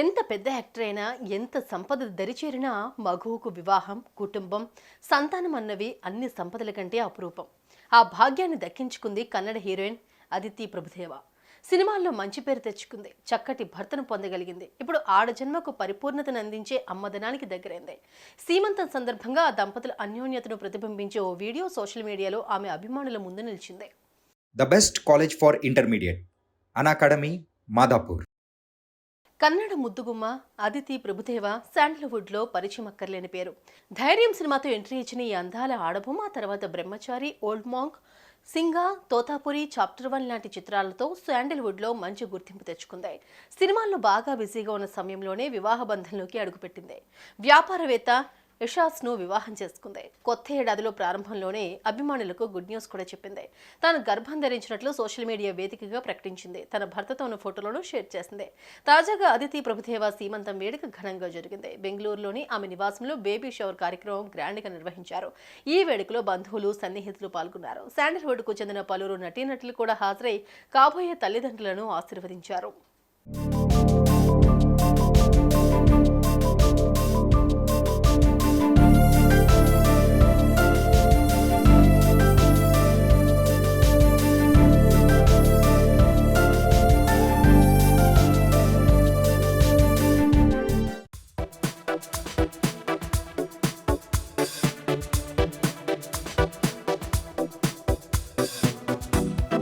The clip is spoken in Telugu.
ఎంత పెద్ద యాక్టర్ అయినా ఎంత సంపద దరిచేరినా మగువుకు వివాహం కుటుంబం సంతానం అన్నవి అన్ని సంపదల కంటే అపురూపం. ఆ భాగ్యాన్ని దక్కించుకుంది కన్నడ హీరోయిన్ అదితి ప్రభుదేవ. సినిమాల్లో మంచి పేరు తెచ్చుకుంది. చక్కటి భర్తను పొందగలిగింది. ఇప్పుడు ఆడ జన్మకు పరిపూర్ణతను అందించే అమ్మదనానికి దగ్గరైంది. సీమంతం సందర్భంగా ఆ దంపతుల అన్యోన్యతను ప్రతిబింబించే ఓ వీడియో సోషల్ మీడియాలో ఆమె అభిమానుల ముందు నిలిచింది. The best college for intermediate. Unacademy Madhapur. Kannada ముద్దుగుమ్మ Aditi Prabhudeva శాండల్వుడ్లో పరిచయం అక్కర్లేని పేరు. ధైర్యం సినిమాతో ఎంట్రీ ఇచ్చిన ఈ అందాల ఆడబొమ్మ తర్వాత Brahmachari Old Monk Singa Totapuri chapter one లాంటి చిత్రాలతో శాండల్వుడ్లో మంచి గుర్తింపు తెచ్చుకుంది సినిమాల్లో బాగా బిజీగా ఉన్న సమయంలోనే వివాహ బంధంలోకి అడుగుపెట్టింది. వ్యాపారవేత్త యషాస్ను వివాహం చేసుకుంది. కొత్త ఏడాదిలో ప్రారంభంలోనే అభిమానులకు గుడ్ న్యూస్ కూడా చెప్పింది. తాను గర్భం ధరించినట్లు సోషల్ మీడియా వేదికగా ప్రకటించింది. తన భర్తతో ఉన్న ఫోటోలను షేర్ చేసింది. తాజాగా అదితి ప్రభుదేవ సీమంతం వేడుక ఘనంగా జరిగింది. బెంగళూరులోని ఆమె నివాసంలో బేబీ షవర్ కార్యక్రమం గ్రాండ్గా నిర్వహించారు. ఈ వేడుకలో బంధువులు సన్నిహితులు పాల్గొన్నారు. శాండల్వుడ్కు చెందిన పలువురు నటీనటులు కూడా హాజరై కాబోయే తల్లిదండ్రులను ఆశీర్వదించారు.